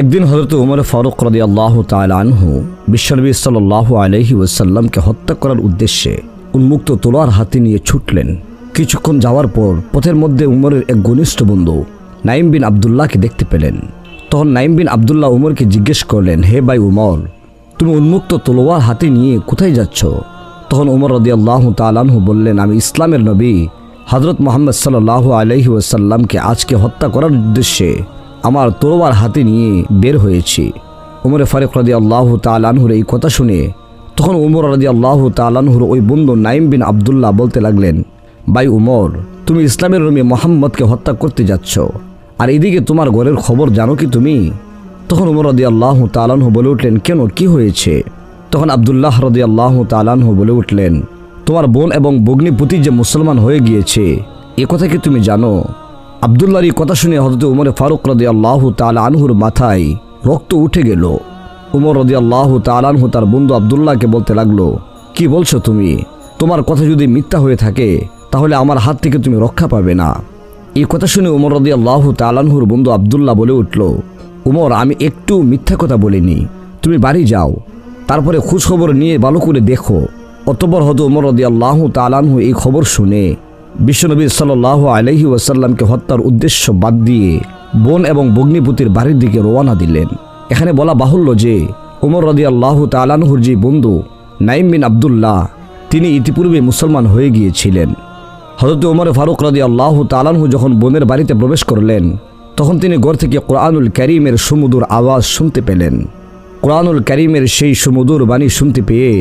একদিন হজরত উমর ফারুক রদি আল্লাহ আনহু বিশ্বনবী সাল্লাহ আলহি ওসাল্লামকে হত্যা করার উদ্দেশ্যে উন্মুক্ত তোলার হাতে নিয়ে ছুটলেন। কিছুক্ষণ যাওয়ার পর পথের মধ্যে উমরের এক ঘনিষ্ঠ বন্ধু নাইম বিন আবদুল্লাহকে দেখতে পেলেন। তখন নাইম বিন আবদুল্লাহ উমরকে জিজ্ঞেস করলেন, হে ভাই উমর, তুমি উন্মুক্ত তলোয়ার হাতে নিয়ে কোথায় যাচ্ছ? তখন উমর রদি আল্লাহ তালানহু বললেন, আমি ইসলামের নবী হজরত মোহাম্মদ সাল্লাহ আলহি ওসাল্লামকে আজকে হত্যা করার উদ্দেশ্যে আমার তলোয়ার হাতে নিয়ে বের হয়েছি। উমরে ফারুক রদি আল্লাহ তালানহুর এই কথা শুনে তখন উমর রদি আল্লাহ তালানহুর ওই বন্ধু নাইম বিন আবদুল্লাহ বলতে লাগলেন, ভাই উমর, তুমি ইসলামের রমি মোহাম্মদকে হত্যা করতে যাচ্ছ, আর এদিকে তোমার ঘরের খবর জানো কি তুমি? তখন উমর রদি আল্লাহ তালানহু বলে উঠলেন, কেন, কি হয়েছে? তখন আবদুল্লাহ রদি আল্লাহ তালানহু বলে উঠলেন, তোমার বোন এবং বগ্নিপতি যে মুসলমান হয়ে গিয়েছে, এ কথা কি তুমি জানো? আবদুল্লাহর এই কথা শুনে হজরত উমরে ফারুক রদি আল্লাহ তাল আনহুর মাথায় রক্ত উঠে গেল। উমর রদি আল্লাহ তাল আনহু তার বন্ধু আবদুল্লাহকে বলতে লাগল, কি বলছো তুমি? তোমার কথা যদি মিথ্যা হয়ে থাকে, তাহলে আমার হাত থেকে তুমি রক্ষা পাবে না। এই কথা শুনে উমর রদি আল্লাহ তালানহুর বন্ধু আবদুল্লাহ বলে উঠল, উমর, আমি একটু মিথ্যা কথা বলিনি। তুমি বাড়ি যাও, তারপরে খোঁজখবর নিয়ে ভালো করে দেখো। অতপর হয়তো উমর রদি আল্লাহ তালানহু এই খবর শুনে বিশ্বনবী সাল্লাহ আলহি ওয়াসাল্লামকে হত্যার উদ্দেশ্য বাদ দিয়ে বোন এবং বগ্নিপতির বাড়ির দিকে রওনা দিলেন। এখানে বলা বাহুল্য যে উমর রদি আল্লাহ তালানহুর যে বন্ধু নাইম বিন আবদুল্লাহ, তিনি ইতিপূর্বে মুসলমান হয়ে গিয়েছিলেন। হজরত উমর ফারুক রদি আল্লাহ তালানহু যখন বোনের বাড়িতে প্রবেশ করলেন, তখন তিনি ঘর থেকে কোরআনুল করিমের সুমুদুর আওয়াজ শুনতে পেলেন। কোরআনুল করিমের সেই সুমুদুর বাণী শুনতে পেয়ে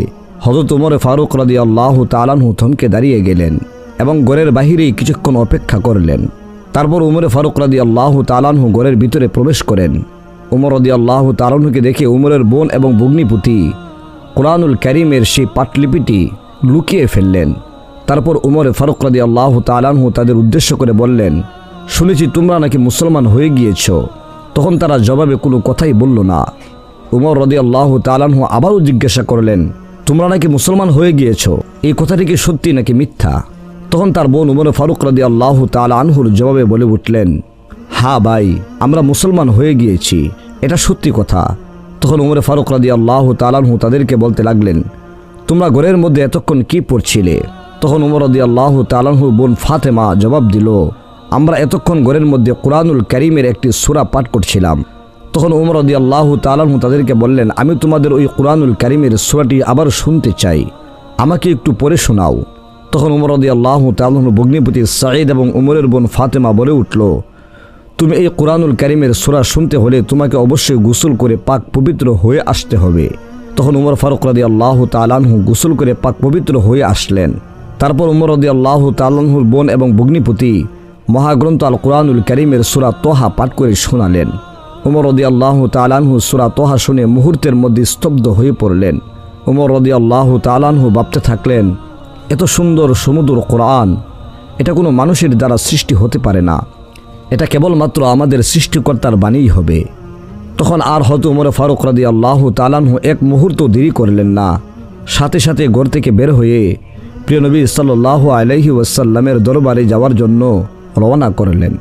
হজরত উমর ফারুক রদি আল্লাহ তালানহু থমকে দাঁড়িয়ে গেলেন। এবং ঘরের বাহিরেই কিছুক্ষণ অপেক্ষা করলেন। তারপর উমরে ফারুক রাদি আল্লাহ তালানহু ঘরের ভিতরে প্রবেশ করেন। উমর রদি আল্লাহ তালানহুকে দেখে উমরের বোন এবং ভগ্নিপুতি কোরআনুল করিমের সেই পাটলিপিটি লুকিয়ে ফেললেন। তারপর উমরে ফারুক রাদি আল্লাহ তালানহু তাদের উদ্দেশ্য করে বললেন, শুনেছি তোমরা নাকি মুসলমান হয়ে গিয়েছ। তখন তারা জবাবে কোনো কথাই বলল না। উমর রদি আল্লাহ তালানহু আবারও জিজ্ঞাসা করলেন, তোমরা নাকি মুসলমান হয়ে গিয়েছ? এই কথাটি কি সত্যি নাকি মিথ্যা? তখন তার বোন উমরে ফারুক রাদি আল্লাহ তাল আনহুর জবাবে বলে উঠলেন, হা ভাই, আমরা মুসলমান হয়ে গিয়েছি, এটা সত্যি কথা। তখন উমরে ফারুক রাদি আল্লাহ তালানহু তাদেরকে বলতে লাগলেন, তোমরা ঘরের মধ্যে এতক্ষণ কি পড়ছিলে? তখন উমর রদি আল্লাহ তালানহুর বোন ফাতেমা জবাব দিল, আমরা এতক্ষণ ঘরের মধ্যে কোরআনুল করিমের একটি সুরা পাঠ করছিলাম। তখন উমর রদি আল্লাহ তালানহু তাদেরকে বললেন, আমি তোমাদের ওই কোরআনুল করিমের সুরাটি আবার শুনতে চাই, আমাকে একটু পড়ে শোনাও। তখন উমর রদি আল্লাহ তালন ভগ্নিপতি সাঈদ এবং উমরের বোন ফাতেমা বলে উঠল, তুমি এই কোরআনুল করিমের সুরা শুনতে হলে তোমাকে অবশ্যই গোসল করে পাক পবিত্র হয়ে আসতে হবে। তখন উমর ফারুক রদি আল্লাহ তালানহু গোসল করে পাক পবিত্র হয়ে আসলেন। তারপর উমর রদি আল্লাহ তালানহুর বোন এবং ভগ্নিপতি মহাগ্রন্থ আল কোরআনুল করিমের সুরা তোহা পাঠ করে শোনালেন। উমর রদি আল্লাহ তালানহু সুরা তোহা শুনে মুহূর্তের মধ্যে স্তব্ধ হয়ে পড়লেন। উমর রদি আল্লাহ তালানহু ভাবতে থাকলেন এত সুন্দর সমুদ্র কোরআন, এটা কোনো মানুষের দ্বারা সৃষ্টি হতে পারে না। এটা কেবলমাত্র আমাদের সৃষ্টিকর্তার বাণীই হবে। তখন আর হয়তো উমরে ফারুক রাদি আল্লাহ তালানহু এক মুহূর্ত দেরি করলেন না। সাথে সাথে ঘর থেকে বের হয়ে প্রিয় নবী সাল্লাহ আলহি ওয়াসাল্লামের দরবারে যাওয়ার জন্য রওনা করলেন।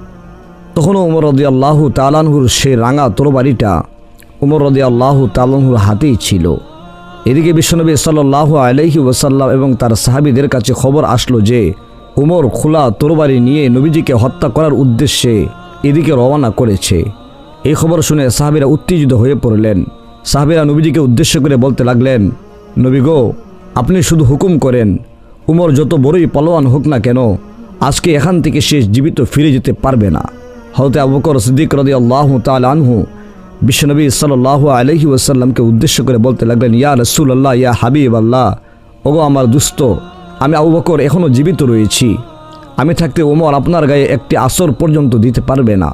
তখনও উমর রদি আল্লাহ তালানহুর সেই রাঙা তরবারিটা উমর রদি আল্লাহ তালানহুর হাতেই ছিল। এদিকে বিশ্বনবী সাল্লাহ আলহি ওসাল্লাম এবং তার সাহাবিদের কাছে খবর আসলো যে উমর খোলা তরবারি নিয়ে নবীজিকে হত্যা করার উদ্দেশ্যে এদিকে রওনা করেছে। এই খবর শুনে সাহাবিরা উত্তেজিত হয়ে পড়লেন। সাহাবিরা নবীজিকে উদ্দেশ্য করে বলতে লাগলেন, নবী গো, আপনি শুধু হুকুম করেন, উমর যত বড়ই পালোয়ান হোক না কেন, আজকে এখান থেকে সে জীবিত ফিরে যেতে পারবে না। হয়তো আবকর সিদ্দিক রদি আল্লাহ তাল আনহু বিশ্বনবী সাল্লাহ আলহি ওয়াসাল্লামকে উদ্দেশ্য করে বলতে লাগলেন, ইয়া রসুল আল্লাহ ইয়া হাবিব আল্লাহ ওগো আমার দুস্থ আমি আবু বকর এখনও জীবিত রয়েছি। আমি থাকতে ওমর আপনার গায়ে একটি আসর পর্যন্ত দিতে পারবে না।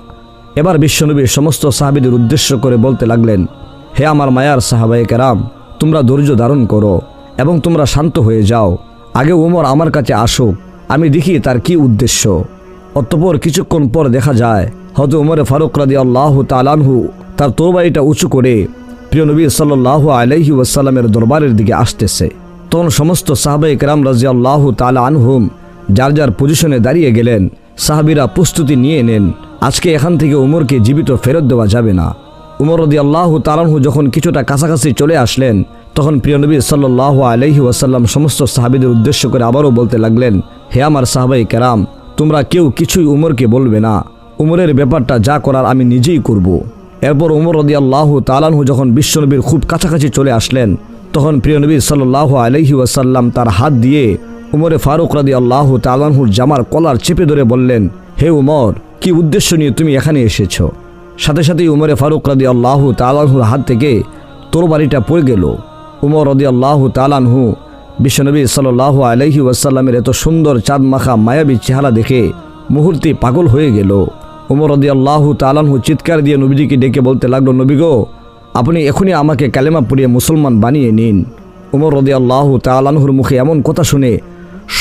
এবার বিশ্বনবী সমস্ত সাহাবিদের উদ্দেশ্য করে বলতে লাগলেন, হে আমার মায়ার সাহাবাই কেরাম, তোমরা ধৈর্য ধারণ করো এবং তোমরা শান্ত হয়ে যাও। আগে ওমর আমার কাছে আসুক, আমি দেখি তার কি উদ্দেশ্য। অতপর কিছুক্ষণ পর দেখা যায় হয়তো উমরে ফারুক রাদি আল্লাহ তালানহু তার তোরবাড়িটা উঁচু করে প্রিয় নবী সাল্লাহ আলহি ওয়াসাল্লামের দরবারের দিকে আসতেছে। তখন সমস্ত সাহাবাই কেরাম রাজি আল্লাহ তালা আনহুম যার যার পজিশনে দাঁড়িয়ে গেলেন, সাহাবিরা প্রস্তুতি নিয়ে নেন, আজকে এখান থেকে উমরকে জীবিত ফেরত দেওয়া যাবে না। উমর রদি আল্লাহ তালানহু যখন কিছুটা কাছাকাছি চলে আসলেন, তখন প্রিয় নবী সাল্লাহ আলহি ওয়াসাল্লাম সমস্ত সাহাবিদের উদ্দেশ্য করে আবারও বলতে লাগলেন, হে আমার সাহাবাই কেরাম, তোমরা কেউ কিছুই উমরকে বলবে না। উমরের ব্যাপারটা যা করার আমি নিজেই করব। এরপর উমর রদি আল্লাহ তালানহু যখন বিশ্বনবীর খুব কাছাকাছি চলে আসলেন, তখন প্রিয় নবী সাল্লাহ আলহি ওয়াসাল্লাম তার হাত দিয়ে উমরে ফারুক রাদি আল্লাহ তালানহুর জামার কলার চেপে ধরে বললেন, হে উমর, কি উদ্দেশ্য নিয়ে তুমি এখানে এসেছ? সাথে সাথেই উমরে ফারুক রাদি আল্লাহ তালানহুর হাত থেকে তোর বাড়িটা পড়ে গেল। উমর রদি আল্লাহ তালানহু বিশ্বনবী সাল্লাহ আলহি ওয়াসাল্লামের এত সুন্দর চাঁদ মাখা মায়াবী চেহারা দেখে মুহূর্তে পাগল হয়ে গেল। উমর রদি আল্লাহ চিৎকার দিয়ে নবীজিকে ডেকে বলতে লাগল, নবী আপনি এখনই আমাকে কালেমা পড়িয়ে মুসলমান বানিয়ে নিন। উমর রদি আল্লাহ তালানহুর মুখে এমন কথা শুনে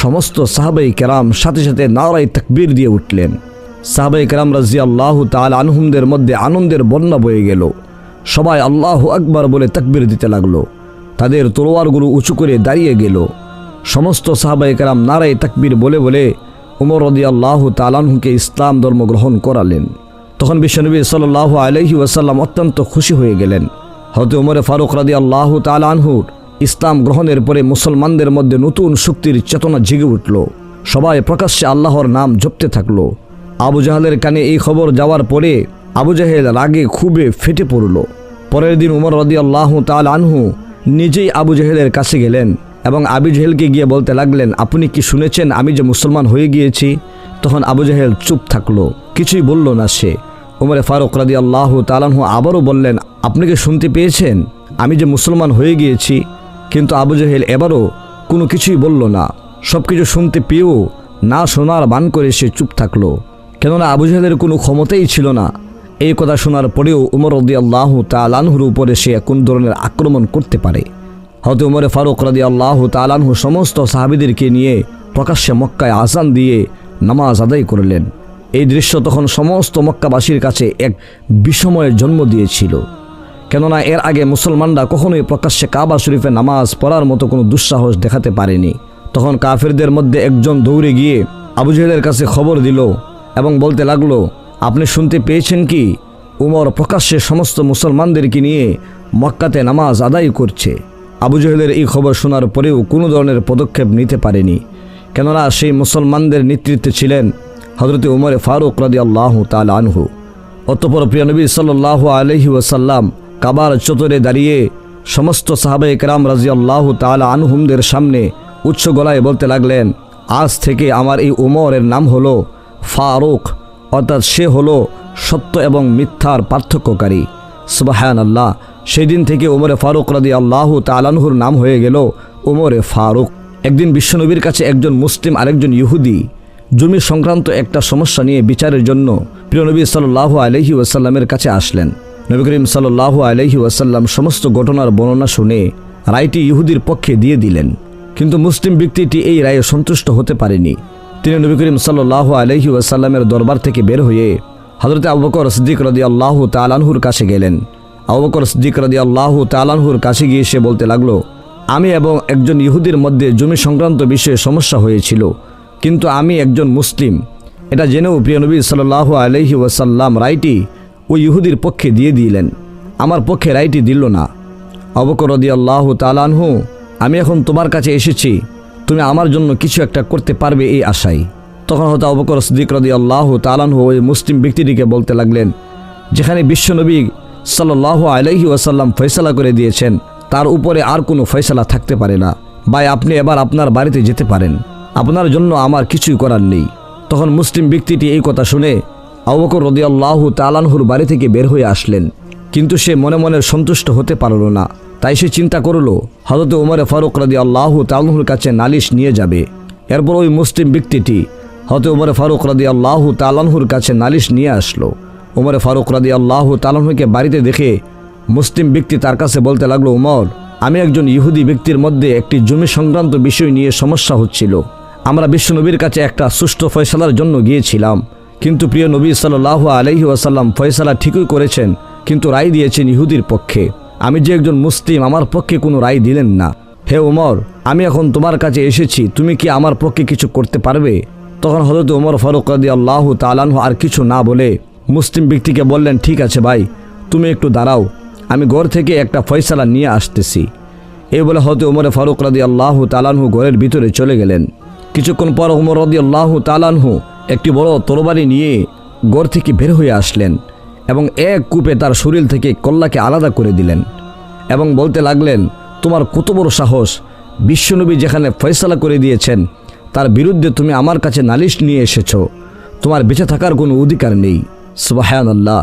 সমস্ত সাহাবাই কেরাম সাথে সাথে নারাই তকবীর দিয়ে উঠলেন। সাহাবাই কেরাম রাজি আল্লাহ তাল আনহুমদের মধ্যে আনন্দের বন্যা বয়ে গেল। সবাই আল্লাহ আকবার বলে তকবীর দিতে লাগল। তাদের তলোয়ারগুলো উঁচু করে দাঁড়িয়ে গেল। সমস্ত সাহাবাই কেরাম নারাই তকবীর বলে বলে উমর রদি আল্লাহ তালানহুকে ইসলাম ধর্ম গ্রহণ করালেন। তখন বিশ্বনবী সাল্লাহ আলহি ওয়াসাল্লাম অত্যন্ত খুশি হয়ে গেলেন। হতে উমরে ফারুক রাদি আল্লাহ তালানহুর ইসলাম গ্রহণের পরে মুসলমানদের মধ্যে নতুন শক্তির চেতনা জেগে উঠল। সবাই প্রকাশ্যে আল্লাহর নাম জপতে থাকল। আবু জাহালের কানে এই খবর যাওয়ার পরে আবু জাহেল রাগে খুবই ফেটে পড়ল। পরের দিন উমর রদি আল্লাহ তাল আনহু নিজেই আবু জাহেলের কাছে গেলেন। এবং আবু জাহেলকে গিয়ে বলতে লাগলেন, আপনি কি শুনেছেন আমি যে মুসলমান হয়ে গিয়েছি? তখন আবু জাহেল চুপ থাকল, কিছুই বলল না সে। উমরে ফারুক রাদি আল্লাহ তালানহু আবারও বললেন, আপনি কি শুনতে পেয়েছেন? আমি যে মুসলমান হয়ে গিয়েছি। কিন্তু আবু জাহেল এবারও কোনো কিছুই বলল না। সব কিছু শুনতে পেয়েও না শোনার বান করে সে চুপ থাকল। কেননা আবু জাহেলের কোনো ক্ষমতাই ছিল না। এই কথা শোনার পরেও উমর রদি আল্লাহ তালানহুর উপরে সে কোন ধরনের আক্রমণ করতে পারে? হয়তো উমরে ফারুক রাদি আল্লাহ তালানহু সমস্ত সাহাবিদেরকে নিয়ে প্রকাশ্যে মক্কায় আসান দিয়ে নামাজ আদায় করলেন। এই দৃশ্য তখন সমস্ত মক্কাবাসীর কাছে এক বিষময়ের জন্ম দিয়েছিল। কেননা এর আগে মুসলমানরা কখনোই প্রকাশ্যে কাবা শরীফে নামাজ পড়ার মতো কোনো দুঃসাহস দেখাতে পারেনি। তখন কাফেরদের মধ্যে একজন দৌড়ে গিয়ে আবু কাছে খবর দিল এবং বলতে লাগল, আপনি শুনতে পেয়েছেন কি? উমর প্রকাশ্যে সমস্ত মুসলমানদেরকে নিয়ে মক্কাতে নামাজ আদায় করছে। আবু জাহেলের এই খবর শোনার পরেও কোনো ধরনের পদক্ষেপ নিতে পারেনি। কেননা সেই মুসলমানদের নেতৃত্বে ছিলেন হজরত উমরে ফারুক রাদি আল্লাহ তাল আনহু। অতপর প্রিয় নবী সাল্লাহ আলহি ওয়াসাল্লাম কাবার চতরে দাঁড়িয়ে সমস্ত সাহাবে একরাম রাজি আল্লাহ তাল আনহুমদের সামনে উচ্চ গলায় বলতে লাগলেন, আজ থেকে আমার এই উমরের নাম হলো ফারুক, অর্থাৎ সে হলো সত্য এবং মিথ্যার পার্থক্যকারী। সুবাহান আল্লাহ সেই দিন থেকে ওমরে ফারুক রাদি আল্লাহ তালানহুর নাম হয়ে গেল ওমরে ফারুক। একদিন বিশ্বনবীর কাছে একজন মুসলিম আরেকজন ইহুদি জমি সংক্রান্ত একটা সমস্যা নিয়ে বিচারের জন্য প্রিয় নবী সাল্লাহ আলহি ওয়াসাল্লামের কাছে আসলেন। নবী করিম সাল্লাহ আলহি ওয়াসাল্লাম সমস্ত ঘটনার বর্ণনা শুনে রায়টি ইহুদির পক্ষে দিয়ে দিলেন। কিন্তু মুসলিম ব্যক্তিটি এই রায়ে সন্তুষ্ট হতে পারেনি। তিনি নবী করিম সাল্লাহ আলহি ওয়াসাল্লামের দরবার থেকে বের হয়ে হজরত আবু বকর সিদ্দিক রদি আল্লাহ তালানহুর কাছে গেলেন। আবু বকর সিদ্দিক রদি আল্লাহ তালানহুর কাছে গিয়ে সে বলতে লাগল, আমি এবং একজন ইহুদির মধ্যে জমি সংক্রান্ত বিষয়ে সমস্যা হয়েছিল, কিন্তু আমি একজন মুসলিম। এটা জেনেও প্রিয় নবী সাল্লাহ আলহি ওয়াসাল্লাম রায়টি ওই ইহুদির পক্ষে দিয়ে দিলেন। আমার পক্ষে রায়টি দিল না। অবকর রদি আল্লাহ তালানহু আমি এখন তোমার কাছে এসেছি। তুমি আমার জন্য কিছু একটা করতে পারবে এই আশায়। তখন হয়তো অবকর সিদ্দিক রদি আল্লাহ তালানহু ওই মুসলিম ব্যক্তিটিকে বলতে লাগলেন, যেখানে বিশ্বনবী সাল্লাহ আলহি ওয়াসাল্লাম ফয়সালা করে দিয়েছেন, তার উপরে আর কোনো ফয়সালা থাকতে পারে না। ভাই, আপনি এবার আপনার বাড়িতে যেতে পারেন। আপনার জন্য আমার কিছুই করার নেই। তখন মুসলিম ব্যক্তিটি এই কথা শুনে আবকর রদিয়াল্লাহু তালানহুর বাড়ি থেকে বের হয়ে আসলেন। কিন্তু সে মনে মনে সন্তুষ্ট হতে পারল না। তাই সে চিন্তা করল হজরত উমরে ফারুক রদি আল্লাহ তালানহুর কাছে নালিশ নিয়ে যাবে। এরপর ওই মুসলিম ব্যক্তিটি হতে উমরে ফারুক রদি আল্লাহ তালানহুর কাছে নালিশ নিয়ে আসলো। উমরে ফারুক রদি আল্লাহ তালানহুকে বাড়িতে দেখে মুসলিম ব্যক্তি তার কাছে বলতে লাগল, উমর, আমি একজন ইহুদি ব্যক্তির মধ্যে একটি জমি সংক্রান্ত বিষয় নিয়ে সমস্যা হচ্ছিল। আমরা বিশ্বনবীর কাছে একটা সুষ্ঠু ফয়সালার জন্য গিয়েছিলাম। কিন্তু প্রিয় নবী সাল্লাহ আলহি ওয়াসাল্লাম ফয়সালা ঠিকই করেছেন, কিন্তু রায় দিয়েছেন ইহুদির পক্ষে। আমি যে একজন মুসলিম, আমার পক্ষে কোনো রায় দিলেন না। হে ওমর আমি এখন তোমার কাছে এসেছি, তুমি কি আমার পক্ষে কিছু করতে পারবে? তখন হজরত ওমর ফারুক রাদি আল্লাহ তালানহ আর কিছু না বলে মুসলিম ব্যক্তিকে বললেন, ঠিক আছে ভাই, তুমি একটু দাঁড়াও, আমি ঘর থেকে একটা ফয়সালা নিয়ে আসতেছি। এই বলে হতে উমরে ফারুক রাদি আল্লাহ তালানহু ঘরের ভিতরে চলে গেলেন। কিছুক্ষণ পর উমর রদি আল্লাহ তালানহু একটি বড় তরবারি নিয়ে ঘর থেকে বের হয়ে আসলেন এবং এক কূপে তার শরীর থেকে কল্লাকে আলাদা করে দিলেন এবং বলতে লাগলেন, তোমার কত বড় সাহস, বিশ্বনবী যেখানে ফয়সালা করে দিয়েছেন, তার বিরুদ্ধে তুমি আমার কাছে নালিশ নিয়ে এসেছ। তোমার বেঁচে থাকার কোনো অধিকার নেই। সুবাহান আল্লাহ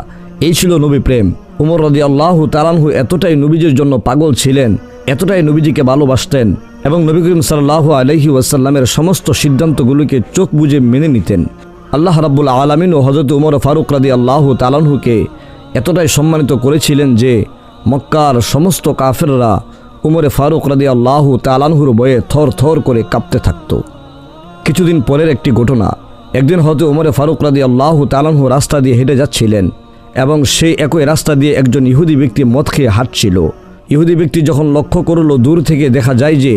এই ছিল নবী প্রেম। উমর রদি আল্লাহ তালানহু এতটাই নবীজির জন্য পাগল ছিলেন, এতটাই নবীজিকে ভালোবাসতেন এবং নবী করিম সাল্লাহ আলহি ওয়াসাল্লামের সমস্ত সিদ্ধান্তগুলোকে চোখ বুজে মেনে নিতেন। আল্লাহ রাব্বুল আলমিন ও হজরত উমর ফারুক রাদি আল্লাহ তালানহুকে এতটাই সম্মানিত করেছিলেন যে মক্কার সমস্ত কাফেররা উমরে ফারুক রাদি আল্লাহ তালানহুর বয়ে থর থর করে কাঁপতে থাকত। কিছুদিন পরের একটি ঘটনা একদিন হয়তো উমরে ফারুক রাদি আল্লাহ তালানহু রাস্তা দিয়ে হেঁটে যাচ্ছিলেন এবং সেই একই রাস্তা দিয়ে একজন ইহুদি ব্যক্তি মদ খেয়ে হাঁটছিল। ইহুদি ব্যক্তি যখন লক্ষ্য করল, দূর থেকে দেখা যায় যে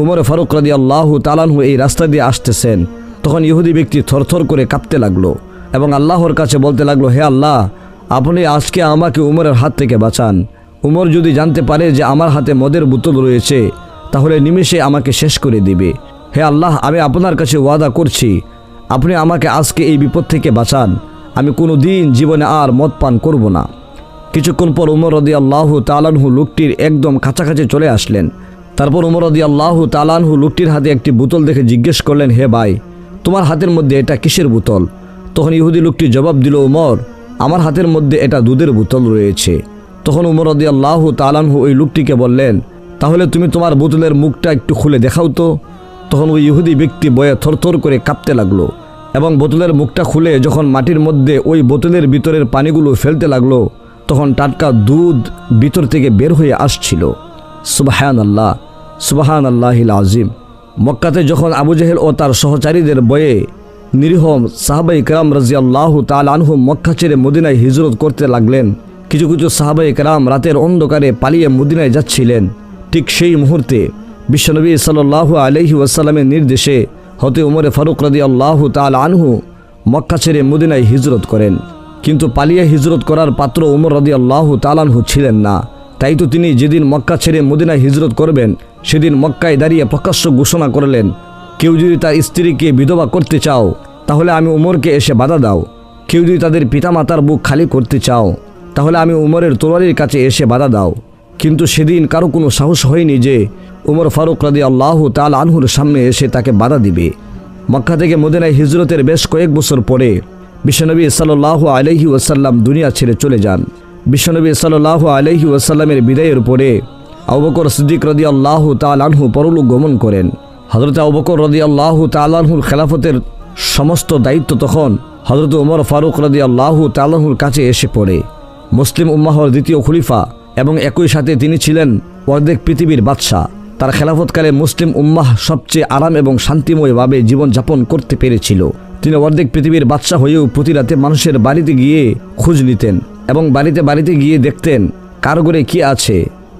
উমরে ফারুক রাদি আল্লাহ তালানহু এই রাস্তা দিয়ে আসতেছেন। তখন ইহুদি ব্যক্তি থরথর করে কাঁপতে লাগল এবং আল্লাহর কাছে বলতে লাগল, হে আল্লাহ, আপনি আজকে আমাকে উমরের হাত থেকে বাঁচান। উমর যদি জানতে পারে যে আমার হাতে মদের বোতল রয়েছে, তাহলে নিমেষে আমাকে শেষ করে দিবে। হে আল্লাহ, আমি আপনার কাছে ওয়াদা করছি। আপনি আমাকে আজকে এই বিপদ থেকে বাঁচান। আমি কোনো দিন জীবনে আর মদ পান করব না। কিছুক্ষণ পর উমর রদি আল্লাহ তালানহু লোকটির একদম কাছাকাছি চলে আসলেন। তারপর উমর রদি আল্লাহ তালানহু লোকটির হাতে একটি বোতল দেখে জিজ্ঞেস করলেন, হে ভাই, তোমার হাতের মধ্যে এটা কিসের বোতল? তখন ইহুদি লোকটি জবাব দিল, উমর, আমার হাতের মধ্যে এটা দুধের বোতল রয়েছে। তখন উমর রদি আল্লাহ তালানহু ওই লোকটিকে বললেন, তাহলে তুমি তোমার বোতলের মুখটা একটু খুলে দেখাও তো। তখন ওই ইহুদি ব্যক্তি বয়ে থরথর করে কাঁপতে লাগল এবং বোতলের মুখটা খুলে যখন মাটির মধ্যে ওই বোতলের ভিতরের পানিগুলো ফেলতে লাগল, তখন টাটকা দুধ ভিতর থেকে বের হয়ে আসছিল। সুবাহান আল্লাহ সুবাহান আল্লাহিল আজিম মক্কাতে যখন আবু জেহেল ও তার সহচারীদের বয়ে নিরীহ সাহাবাই কালাম রাজি আল্লাহ তাল আনহু মক্কা ছেড়ে মদিনায় হিজরত করতে লাগলেন, কিছু কিছু সাহাবাই কালাম রাতের অন্ধকারে পালিয়ে মদিনায় যাচ্ছিলেন। ঠিক সেই মুহূর্তে বিশ্বনবী সাল্লাহ আলহি ওয়াসাল্লামের নির্দেশে হতে উমরে ফারুক রাদি আল্লাহ তাল আনহু মক্কা ছেড়ে মদিনায় হিজরত করেন। কিন্তু পালিয়ে হিজরত করার পাত্র উমর রদি আল্লাহ তালানহু ছিলেন না। তাই তো তিনি যেদিন মক্কা ছেড়ে মদিনায় হিজরত করবেন, সেদিন মক্কায় দাঁড়িয়ে প্রকাশ্য ঘোষণা করলেন, কেউ যদি তার স্ত্রীকে বিধবা করতে চাও, তাহলে আমি উমরকে এসে বাধা দাও। কেউ যদি তাদের পিতামাতার বুক খালি করতে চাও, তাহলে আমি উমরের তোলারির কাছে এসে বাধা দাও। কিন্তু সেদিন কারও কোনো সাহস হয়নি যে উমর ফারুক রাদি আল্লাহ তাল আনহুর সামনে এসে তাকে বাধা দিবে। মক্কা থেকে মদিনায় হিজরতের বেশ কয়েক বছর পরে বিশ্বনবী সাল্লাহ আলহি ওয়াসাল্লাম দুনিয়া ছেড়ে চলে যান। বিশ্বনবী সাল্লাহ আলহি ওয়াসাল্লামের বিদায়ের পরে আবকর সিদ্দিক রদি আল্লাহ তাল আনহু পরলোক গমন করেন। হজরত আবকর রদি আল্লাহ তাল আনহুর খেলাফতের সমস্ত দায়িত্ব তখন হজরত উমর ফারুক রদি আল্লাহ তালাহুর কাছে এসে পড়ে। মুসলিম উম্মাহর দ্বিতীয় খলিফা এবং একই সাথে তিনি ছিলেন অর্ধেক পৃথিবীর বাদশাহ। তার খেলাফতকালে মুসলিম উম্মাহ সবচেয়ে আরাম এবং শান্তিময়ভাবে জীবনযাপন করতে পেরেছিল। তিনি অর্ধেক পৃথিবীর বাদশাহ হয়েও প্রতি রাতে মানুষের বাড়িতে গিয়ে খোঁজ নিতেন এবং বাড়িতে বাড়িতে গিয়ে দেখতেন কারও ঘরে কী আছে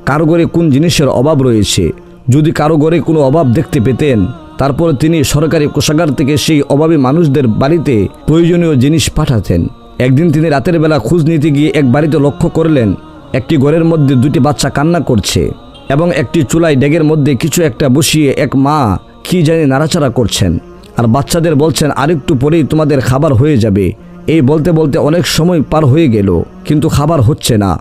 কারও ঘরে কোন জিনিসের অভাব রয়েছে। যদি কারও ঘরে কোনো অভাব দেখতে পেতেন, তারপর তিনি সরকারি কোষাগার থেকে সেই অভাবী মানুষদের বাড়িতে প্রয়োজনীয় জিনিস পাঠাতেন। একদিন তিনি রাতের বেলা খোঁজ নিতে গিয়ে এক বাড়িতে লক্ষ্য করলেন, একটি ঘরের মধ্যে দুটি বাচ্চা কান্না করছে। এবং একটি চুলায় ডেগের মধ্যে কিছু একটা বসিয়ে এক মা কি জানি নাড়াচাড়া করছেন। আর বাচ্চাদের বলছেন, আরেকটু পরেই তোমাদের খাবার হয়ে যাবে। এই বলতে বলতে অনেক সময় পার হয়ে গেল, কিন্তু খাবার হচ্ছে না।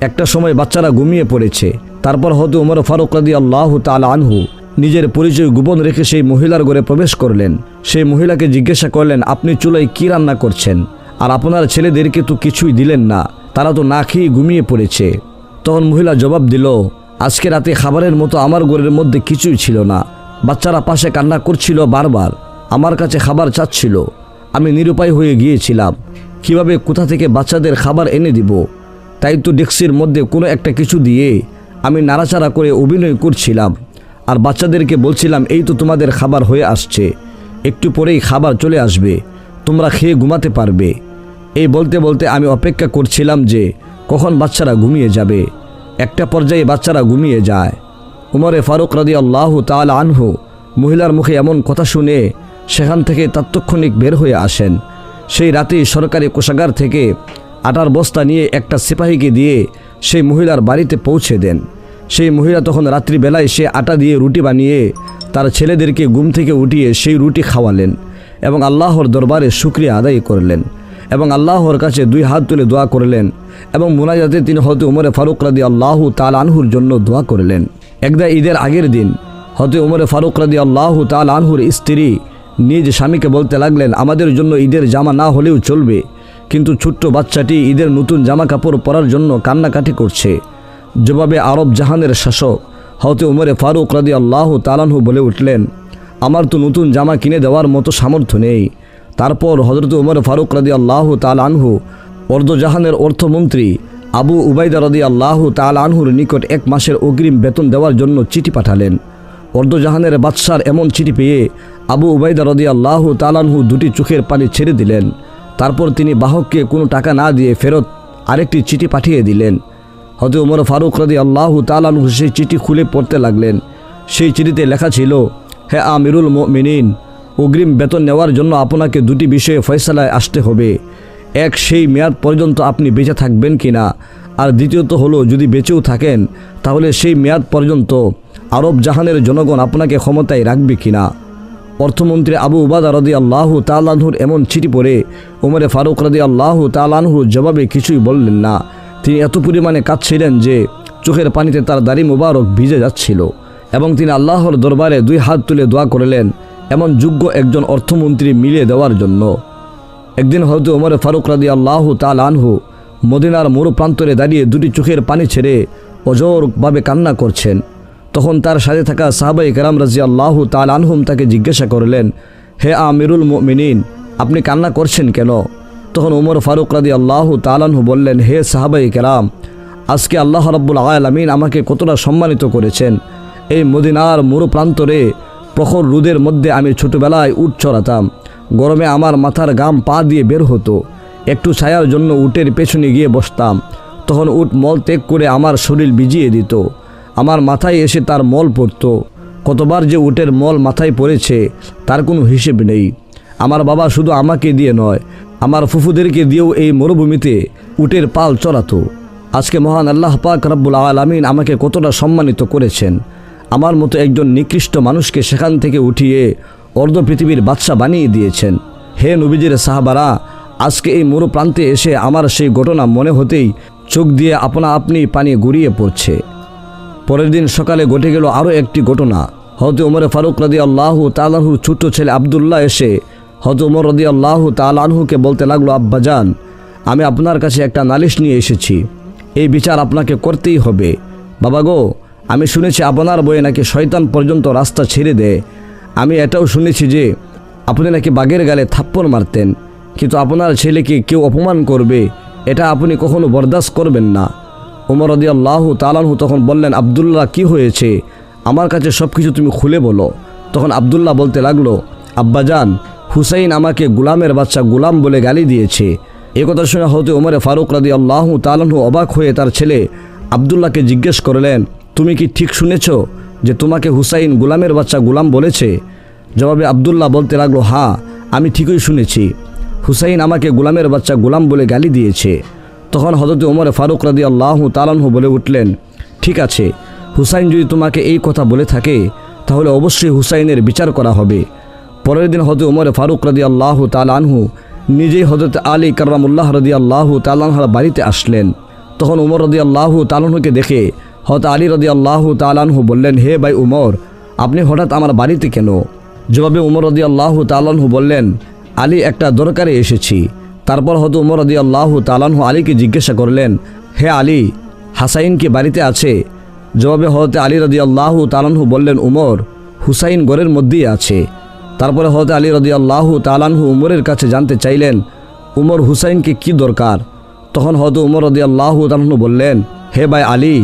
একটা সময় বাচ্চারা ঘুমিয়ে পড়েছে। তারপর হয়তো উমর ফারুক রাদি আল্লাহ তাল আনহু নিজের পরিচয় গোপন রেখে সেই মহিলার ঘরে প্রবেশ করলেন। সেই মহিলাকে জিজ্ঞাসা করলেন, আপনি চুলায় কী রান্না করছেন? আর আপনার ছেলেদেরকে তো কিছুই দিলেন না, তারা তো না খেয়ে ঘুমিয়ে পড়েছে। তখন মহিলা জবাব দিল আজকে রাতে খাবারের মতো আমার ঘরের মধ্যে কিছুই ছিল না। বাচ্চারা পাশে কান্না করছিল বারবার। আমার কাছে খাবার চাচ্ছিল। আমি নিরুপায় হয়ে গিয়েছিলাম। কীভাবে কোথা থেকে বাচ্চাদের খাবার এনে দিব? তাই তো ডেক্সির মধ্যে কোনো একটা কিছু দিয়ে আমি নাড়াচাড়া করে অভিনয় করছিলাম। আর বাচ্চাদেরকে বলছিলাম, এই তো তোমাদের খাবার হয়ে আসছে। একটু পরেই খাবার চলে আসবে। তোমরা খেয়ে ঘুমাতে পারবে। এই বলতে বলতে আমি অপেক্ষা করছিলাম যে কখন বাচ্চারা ঘুমিয়ে যাবে। একটা পর্যায়ে বাচ্চারা ঘুমিয়ে যায়। উমরে ফারুক রাদি আল্লাহ তাল আনহু মহিলার মুখে এমন কথা শুনে সেখান থেকে তাৎক্ষণিক বের হয়ে আসেন। সেই রাতে সরকারি কোষাগার থেকে আটার বস্তা নিয়ে একটা সিপাহীকে দিয়ে সেই মহিলার বাড়িতে পৌঁছে দেন। সেই মহিলা তখন রাত্রিবেলায় সে আটা দিয়ে রুটি বানিয়ে তার ছেলেদেরকে ঘুম থেকে উঠিয়ে সেই রুটি খাওয়ালেন এবং আল্লাহর দরবারে শুক্রিয়া আদায় করলেন। এবং আল্লাহর কাছে দুই হাত তুলে দোয়া করলেন এবং মোনাজাতে তিনি হতে উমরে ফারুক রাদি আল্লাহ তাল আনহুর জন্য দোয়া করলেন। একদা ঈদের আগের দিন হতে উমরে ফারুক রাদি আল্লাহ তাল আনহুর স্ত্রী নিজ স্বামীকে বলতে লাগলেন, আমাদের জন্য ঈদের জামা না হলেও চলবে, কিন্তু ছোট্ট বাচ্চাটি ঈদের নতুন জামা কাপড় পরার জন্য কান্নাকাটি করছে। জবাবে আরব জাহানের শাসক হতে উমরে ফারুক রাদি আল্লাহ তালানহু বলে উঠলেন, আমার তো নতুন জামা কিনে দেওয়ার মতো সামর্থ্য নেই। তারপর হজরত উমর ফারুক রাদি আল্লাহ তাল আনহু, অর্ধজাহানের অর্থমন্ত্রী আবু উবাইদা রদি আল্লাহ তাল আনহুর নিকট এক মাসের অগ্রিম বেতন দেওয়ার জন্য চিঠি পাঠালেন। অর্ধজাহানের বাদশার এমন চিঠি পেয়ে আবু উবাইদা রদি আল্লাহ তালানহু দুটি চোখের পানি ছেড়ে দিলেন। তারপর তিনি বাহককে কোনো টাকা না দিয়ে ফেরত আরেকটি চিঠি পাঠিয়ে দিলেন। হতে উমর ফারুক রদি আল্লাহ তালানহু সেই চিঠি খুলে পড়তে লাগলেন। সেই চিঠিতে লেখা ছিল, হে আমিরুল মিনিন অগ্রিম বেতন নেওয়ার জন্য আপনাকে দুটি বিষয়ে ফয়সালায় আসতে হবে। এক, সেই মেয়াদ পর্যন্ত আপনি বেঁচে থাকবেন কি না আর দ্বিতীয়ত হলো, যদি বেঁচেও থাকেন, তাহলে সেই মেয়াদ পর্যন্ত আরব জাহানের জনগণ আপনাকে ক্ষমতায় রাখবে কি না অর্থমন্ত্রী আবু উবাদা রদি আল্লাহ তালানহুর এমন চিঠি পড়ে উমরে ফারুক রদি আল্লাহ তালানহুর জবাবে কিছুই বললেন না। তিনি এত পরিমাণে কাঁদছিলেন যে চোখের পানিতে তার দাড়ি মুবারক ভিজে যাচ্ছিল এবং তিনি আল্লাহর দরবারে দুই হাত তুলে দোয়া করলেন। এমন যোগ্য একজন অর্থমন্ত্রী মিলিয়ে দেওয়ার জন্য। একদিন হয়তো ওমরে ফারুক রাদি আল্লাহ তাল আনহু মদিনার মরু প্রান্তরে দাঁড়িয়ে দুটি চোখের পানি ছেড়ে অজরভাবে কান্না করছেন। তখন তার সাথে থাকা সাহাবাই কেরাম রাজি আল্লাহ তাল আনহুম তাকে জিজ্ঞাসা করলেন, হে আমিরুল মিনিন আপনি কান্না করছেন কেন? তখন উমর ফারুক রাদি আল্লাহ তালানহু বললেন, হে সাহাবাই কেরাম, আজকে আল্লাহ রব্বুল আলামিন আমাকে কতটা সম্মানিত করেছেন। এই মদিনার মরু প্রান্তরে প্রখর রোদের মধ্যে আমি ছোটবেলায় উট চড়াতাম। গরমে আমার মাথার গাম পা দিয়ে বের হতো। একটু ছায়ার জন্য উটের পেছনে গিয়ে বসতাম। তখন উট মল ত্যাগ করে আমার শরীর ভিজিয়ে দিত। আমার মাথায় এসে তার মল পড়তো। কতবার যে উটের মল মাথায় পড়েছে, তার কোনো হিসেব নেই। আমার বাবা শুধু আমাকে দিয়ে নয়, আমার ফুফুদেরকে দিয়েও এই মরুভূমিতে উটের পাল চড়াতো। আজকে মহান আল্লাহ পাক রব্বুল আলমিন আমাকে কতটা সম্মানিত করেছেন। আমার মতো একজন নিকৃষ্ট মানুষকে সেখান থেকে উঠিয়ে অর্ধ পৃথিবীর বাদশা বানিয়ে দিয়েছেন। হে নবীজির সাহাবারা, আজকে এই মরু প্রান্তে এসে আমার সেই ঘটনা মনে হতেই চোখ দিয়ে আপনা আপনি পানি গড়িয়ে পড়ছে। পরের দিন সকালে ঘটে গেল আরও একটি ঘটনা। হয়তো উমরে ফারুক রদি আল্লাহ তালাহুর ছোট্ট ছেলে আবদুল্লাহ এসে হয়তো উমর রদি আল্লাহ তালানহুকে বলতে লাগল আব্বাজান আমি আপনার কাছে একটা নালিশ নিয়ে এসেছি। এই বিচার আপনাকে করতেই হবে। বাবা গো আমি শুনেছি আপনার বইয়ে নাকি শয়তান পর্যন্ত রাস্তা ছেড়ে দেয়। আমি এটাও শুনেছি যে আপনি নাকি বাঘের গালে থাপ্পড় মারতেন, কিন্তু আপনার ছেলেকে কেউ অপমান করবে, এটা আপনি কখনো বরদাস্ত করবেন না। উমর আল্লাহ তালানহু তখন বললেন, আবদুল্লাহ, কি হয়েছে? আমার কাছে সব কিছু তুমি খুলে বলো। তখন আবদুল্লাহ বলতে লাগল আব্বাজান হুসাইন আমাকে গুলামের বাচ্চা গুলাম বলে গালি দিয়েছে। এ কথা শুনে হতে উমরে ফারুক রাদি আল্লাহ তালানহু অবাক হয়ে তার ছেলে আবদুল্লাহকে জিজ্ঞেস করলেন তুমি কি ঠিক শুনেছ যে তোমাকে হুসাইন গুলামের বাচ্চা গুলাম বলেছে? জবাবে আবদুল্লাহ বলতে লাগল হ্যাঁ আমি ঠিকই শুনেছি। হুসাইন আমাকে গুলামের বাচ্চা গুলাম বলে গালি দিয়েছে। তখন হজরত ওমরে ফারুক রাদি আল্লাহ তালানহু বলে উঠলেন, ঠিক আছে, হুসাইন যদি তোমাকে এই কথা বলে থাকে, তাহলে অবশ্যই হুসাইনের বিচার করা হবে। পরের দিন হজরত ওমরে ফারুক রাদি আল্লাহ তালানহু নিজেই হজরত আলী কার্রামুল্লাহ রদি আল্লাহ তালানহার বাড়িতে আসলেন। তখন উমর রদি আল্লাহ তালানহুকে দেখে হত আলী রদি আল্লাহ তালানহু বললেন, হে ভাই উমর, আপনি হঠাৎ আমার বাড়িতে কেন? জবাবে উমর রদি আল্লাহ তালানহু বললেন, আলী একটা দরকারে এসেছি। তারপর হয়তো উমর রদি আল্লাহ তালানহু আলীকে জিজ্ঞাসা করলেন, হে আলী, হাসাইন কি বাড়িতে আছে? জবাবে হতে আলী রদি আল্লাহ তালানহু বললেন, উমর, হুসাইন গড়ের মধ্যেই আছে। তারপরে হতে আলী রদি আল্লাহ তালানহু উমরের কাছে জানতে চাইলেন, উমর হুসাইনকে কি দরকার? তখন হয়তো উমর রদি আল্লাহ তালানহু বললেন, হে ভাই আলী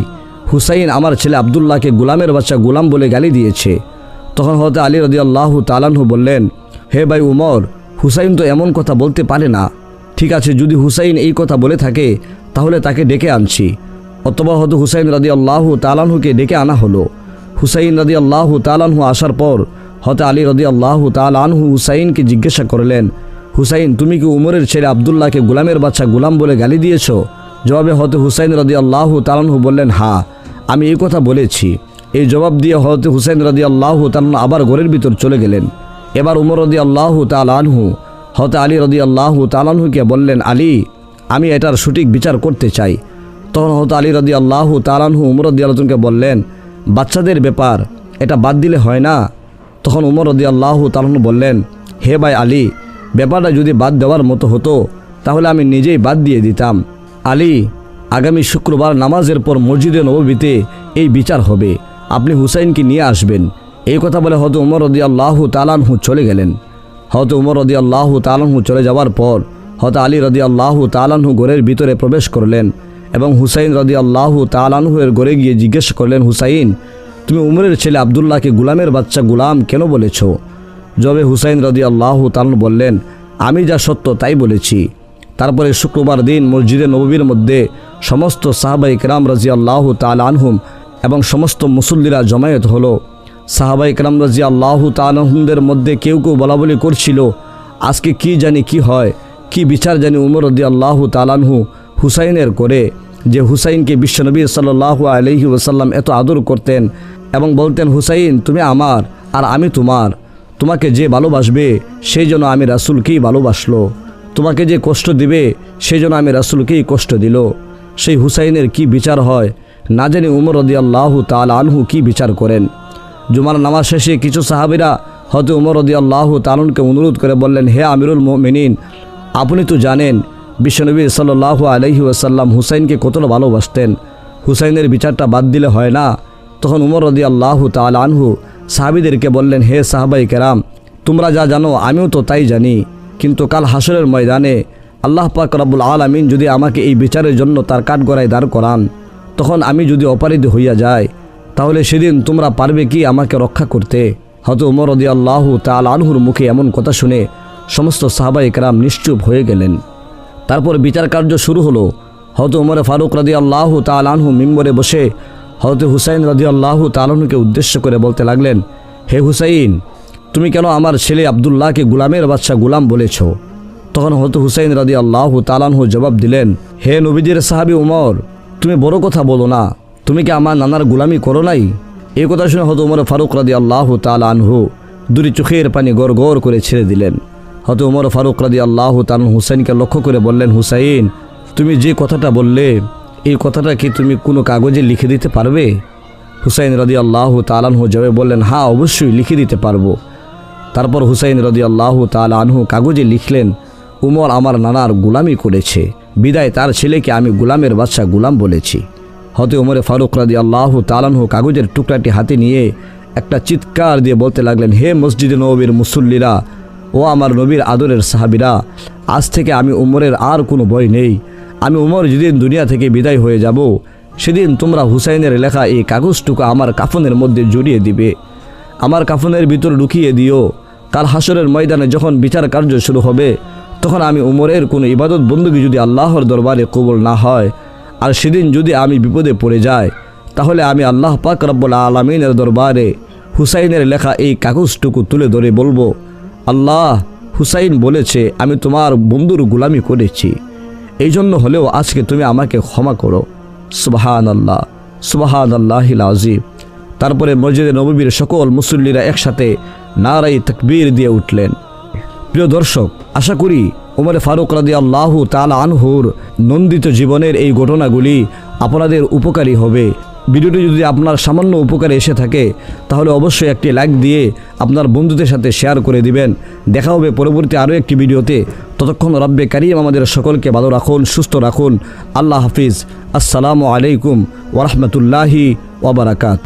হুসাইন আমার ছেলে আবদুল্লাহকে গুলামের বাচ্চা গুলাম বলে গালি দিয়েছে। তখন হতে আলী রদি আল্লাহ তালানহু বললেন, হে ভাই উমর, হুসাইন তো এমন কথা বলতে পারে না। ঠিক আছে, যদি হুসাইন এই কথা বলে থাকে, তাহলে তাকে ডেকে আনছি। অথবা হয়তো হুসাইন রাদি আল্লাহ তালানহুকে ডেকে আনা হলো। হুসাইন রাদি আল্লাহ তালানহু আসার পর হতে আলী রদি আল্লাহ তালানহু হুসাইনকে জিজ্ঞাসা করলেন, হুসাইন, তুমি কি উমরের ছেলে আবদুল্লাহকে গোলামের বাচ্চা গোলাম বলে গালি দিয়েছ? জবাবে হতে হুসাইন রদি আল্লাহ তালানহু বললেন হ্যাঁ। আমি এই কথা বলেছি। এই জবাব দিয়ে হতে হুসেন রদি আল্লাহ তালানহু আবার ঘরের ভিতর চলে গেলেন। এবার উমর রদি আল্লাহ তালানহু হতে আলী রদি আল্লাহ তালানহুকে বললেন, আলী, আমি এটার সঠিক বিচার করতে চাই। তখন হতে আলী রদি আল্লাহ তালানহু উমর রদি আল্লাহকে বললেন, বাচ্চাদের ব্যাপার, এটা বাদ দিলে হয় না। তখন উমর রদি আল্লাহ তালানহু বললেন, হে ভাই আলী, ব্যাপারটা যদি বাদ দেওয়ার মতো হতো, তাহলে আমি নিজেই বাদ দিয়ে দিতাম। আলী আগামী শুক্রবার নামাজের পর মসজিদে নববীতে এই বিচার হবে। আপনি হুসাইনকে নিয়ে আসবেন। এই কথা বলে হয়তো উমর রদি আল্লাহ তালানহু চলে গেলেন। হয়তো উমর রদি আল্লাহ তালানহু চলে যাওয়ার পর হয়তো আলী রদি আল্লাহ তালানহু গোরের ভিতরে প্রবেশ করলেন এবং হুসাইন রদি আল্লাহ তালানহুয়ের ঘরে গিয়ে জিজ্ঞেস করলেন, হুসাইন, তুমি উমরের ছেলে আবদুল্লাহকে গুলামের বাচ্চা গুলাম কেন বলেছ? জবে হুসাইন রদি আল্লাহ তালন বললেন, আমি যা সত্য তাই বলেছি। তারপরে শুক্রবার দিন মসজিদে নববীর মধ্যে সমস্ত সাহাবাই ইকরাম রাজি তাল আনহুম এবং সমস্ত মুসল্লিরা জমায়েত হলো। সাহাবাই ইকরাম রাজি তালহুমদের মধ্যে কেউ কেউ বলা বলি করছিল, আজকে কি জানি কি হয়, কি বিচার জানি উমর রদি তালানহু হুসাইনের করে, যে হুসাইনকে বিশ্বনবী সাল্লাহ আলহি ওসাল্লাম এত আদর করতেন এবং বলতেন, হুসাইন, তুমি আমার আর আমি তোমার। তোমাকে যে ভালোবাসবে সেই জন্য আমি রাসুলকেই ভালোবাসলো। তোমাকে যে কষ্ট দিবে সেই জন্য আমি রাসুলকেই কষ্ট দিল। সেই হুসাইনের কি বিচার হয়? না জানি উমর রদি আল্লাহ তাল আনহু কি বিচার করেন? জুমার নামাজ শেষে কিছু সাহাবিরা হয়তো উমর রদি আল্লাহ তালনকে অনুরোধ করে বললেন, হে আমিরুল মিনিন আপনি তো জানেন, বিশ্বনবী সাল্লাহ আলহি ওয়াসাল্লাম হুসাইনকে কতটা ভালোবাসতেন। হুসাইনের বিচারটা বাদ দিলে হয় না। তখন উমর রদি আল্লাহ তাল আনহু সাহাবিদেরকে বললেন, হে সাহাবাই কেরাম, তোমরা যা জানো, আমিও তো তাই জানি। কিন্তু কাল হাসরের ময়দানে আল্লাহ পাক রব্বুল আলমিন যদি আমাকে এই বিচারের জন্য তার কাঠগড়ায় দাঁড় করান, তখন আমি যদি অপারিত হইয়া যাই, তাহলে সেদিন তোমরা পারবে কি আমাকে রক্ষা করতে? হয়তো উমর রদি আল্লাহ তাল আনহুর মুখে এমন কথা শুনে সমস্ত সাহাবাই কেরাম নিশ্চুপ হয়ে গেলেন। তারপর বিচার কার্য শুরু হলো। হয়তো উমরে ফারুক রাদি আল্লাহ তাল আনহু মিম্বরে বসে হয়তো হুসাইন রাজি আল্লাহ তালনুকে উদ্দেশ্য করে বলতে লাগলেন, হে হুসাইন, তুমি কেন আমার ছেলে আবদুল্লাহকে গুলামের বাচ্চা গুলাম বলেছ? তখন হয়তো হুসাইন রাজি আল্লাহ তালানহু জবাব দিলেন, হে নবীজির সাহাবি উমর, তুমি বড় কথা বলো না। তুমি কি আমার নানার গুলামি করো নাই? এই কথা শুনে হয়তো উমর ফারুক রাদি আল্লাহ তাল আনহু দুটি চোখের পানি গড় গড় করে ছেড়ে দিলেন। হয়তো উমর ফারুক রাদি আল্লাহ তালন হুসাইনকে লক্ষ্য করে বললেন, হুসাইন, তুমি যে কথাটা বললে, এই কথাটা কি তুমি কোনো কাগজে লিখে দিতে পারবে? হুসাইন রদি আল্লাহ তালানহু জবে বললেন হ্যাঁ অবশ্যই লিখে দিতে পারব। তারপর হুসাইন রদি আল্লাহ তালানহু কাগজে লিখলেন উমর আমার নানার গুলামি করেছে। বিদায় তার ছেলেকে আমি গুলামের বাচ্চা গুলাম বলেছি। হতে উমরে ফারুক রাদি আল্লাহ তালানহু কাগজের টুকরাটি হাতে নিয়ে একটা চিৎকার দিয়ে বলতে লাগলেন, হে মসজিদে নবীর মুসল্লিরা, ও আমার নবীর আদরের সাহাবিরা, আজ থেকে আমি উমরের আর কোনো ভয় নেই। আমি উমর যেদিন দুনিয়া থেকে বিদায় হয়ে যাব, সেদিন তোমরা হুসাইনের লেখা এই কাগজটুকু আমার কাফনের মধ্যে জড়িয়ে দিবে। আমার কাফনের ভিতর ঢুকিয়ে দিও। কাল হাসরের ময়দানে যখন বিচার কার্য শুরু হবে তখন আমি উমরের কোনো ইবাদত বন্দুকি যদি আল্লাহর দরবারে কবল না হয়, আর সেদিন যদি আমি বিপদে পড়ে যাই, তাহলে আমি আল্লাহ পাক রব্বুল আলমিনের দরবারে হুসাইনের লেখা এই কাগজটুকু তুলে ধরে বলব, আল্লাহ হুসাইন বলেছে, আমি তোমার বন্ধুর গুলামি করেছি। এই জন্য হলেও আজকে তুমি আমাকে ক্ষমা করো। সুবাহান আল্লাহ সুবাহান আল্লাহিল আজিব তারপরে মসজিদে নবীর সকল মুসল্লিরা একসাথে নারাই তকবীর দিয়ে উঠলেন। প্রিয় দর্শক, আশা করি উমরে ফারুক রাদি আল্লাহ তাল আনহুর নন্দিত জীবনের এই ঘটনাগুলি আপনাদের উপকারী হবে। ভিডিওটি যদি আপনার সামান্য উপকারে এসে থাকে, তাহলে অবশ্যই একটি লাইক দিয়ে আপনার বন্ধুদের সাথে শেয়ার করে দিবেন। দেখা হবে পরবর্তী আরও একটি ভিডিওতে। ততক্ষণ রব্বে কারিম আমাদের সকলকে ভালো রাখুন, সুস্থ রাখুন। আল্লাহ হাফিজ। আসসালামু আলাইকুম ওরহমতুল্লাহি ওবরাকাত